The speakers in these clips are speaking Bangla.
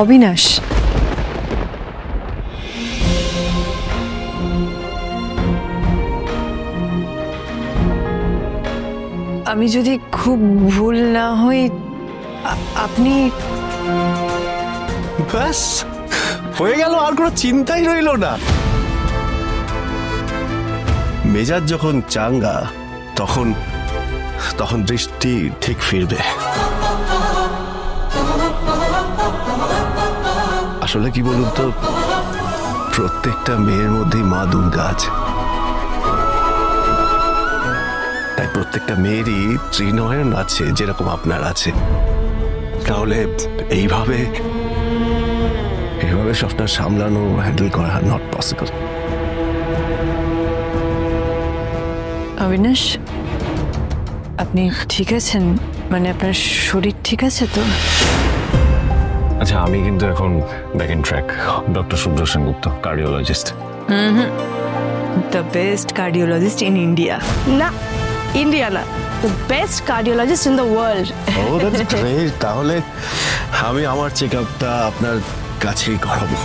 অবিনাশ। আমি যদি খুব ভুল না হই আপনি ব্যাস, হয়ে গেল, আর কোনো চিন্তাই রইল না। মেজাজ যখন চাঙ্গা, তখন তখন দৃষ্টি ঠিক ফিরবে। আসলে কি বলুন তো? প্রত্যেকটা মেয়ের মধ্যেই মা দুর্গা আছে। তাই প্রত্যেকটা মেয়েরই ত্রিনয়ন আছে, যেরকম আপনার আছে। তাহলে এইভাবে এইভাবে সবটা সামলানো হ্যান্ডেল করা নট পসিবল অবিনাশ, আপনি ঠিক আছেন? মানে আপনার শরীর ঠিক আছে তো? আচ্ছা আমি কিন্তু এখন back in track doctor Surya Sengupta cardiologist the best cardiologist in India না ইন্ডিয়া না the best cardiologist in the world oh that's great তাহলে আমি আমার চেকআপটা আপনার কাছেই করাবো।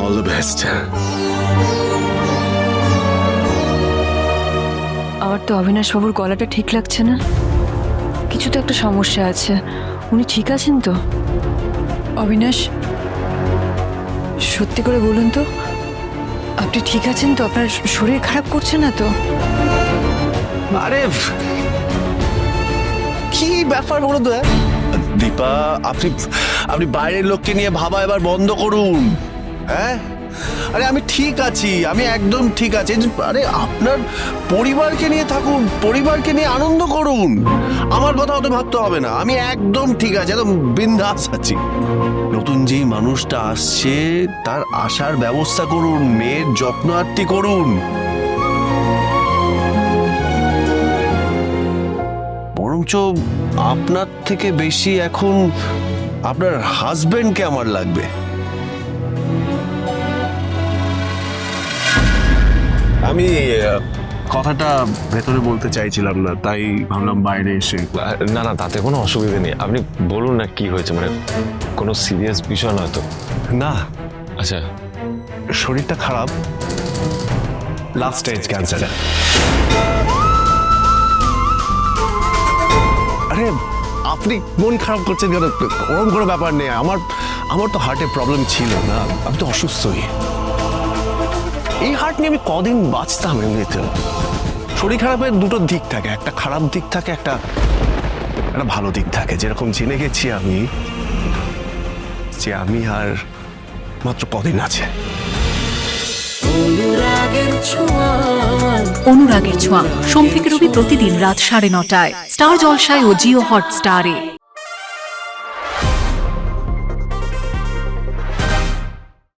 অল দ্য বেস্ট আমার তো অবিনাশ বাবুর গলাটা ঠিক লাগছে না। কিছু তো একটা সমস্যা আছে। উনি ঠিক আছেন তো? অবিনাশ সত্যি করে বলুন তো আপনি ঠিক আছেন তো? আপনার শরীর খারাপ করছে না তো? আরে কি ব্যাপার বলো তো হ্যাঁ? দীপা আপনি আপনি বাইরের লোককে নিয়ে ভাবা এবার বন্ধ করুন। হ্যাঁ? আরে আমি ঠিক আছি, আমি একদম ঠিক আছি। আরে আপনার পরিবারকে নিয়ে থাকুন, পরিবারকে নিয়ে আনন্দ করুন। আমার কথা অত ভাবতে হবে না, আমি একদম ঠিক আছি, একদম বিন্দাস আছি। নতুন যেই মানুষটা আসছে, তার আসার ব্যবস্থা করুন, মেয়ের যত্ন আত্তি করুন। বরঞ্চ আপনার থেকে বেশি এখন আপনার হাজবেন্ডকে আমার লাগবে। আমি কথাটা ভেতরে বলতে চাইছিলাম না তাই ভাবলাম বাইরে এসে না না তাতে কোনো অসুবিধা নেই। আপনি বলুন না কি হয়েছে মানে কোনো সিরিয়াস বিষয় নয় তো? না। আচ্ছা। শরীরটা খারাপ। লাস্ট স্টেজ ক্যান্সার আরে আপনি মন খারাপ করছেন কেন? ওরকম কোনো ব্যাপার নেই। আমার আমার তো হার্টের প্রবলেম ছিল না। আমি তো অসুস্থই। এই হার্ট নিয়ে আমি কদিন বাঁচতাম এমনিতে শরীর খারাপের দুটো দিক থাকে একটা খারাপ দিক থাকে একটা একটা ভালো দিক থাকে। যেরকম জেনে গেছি আমি যে আমি আর মাত্র কদিন আছে। অনুরাগের ছোঁয়া। সোম থেকে রবি প্রতিদিন রাত সাড়ে নটায়। স্টার জলসায় ও জিও হটস্টারে।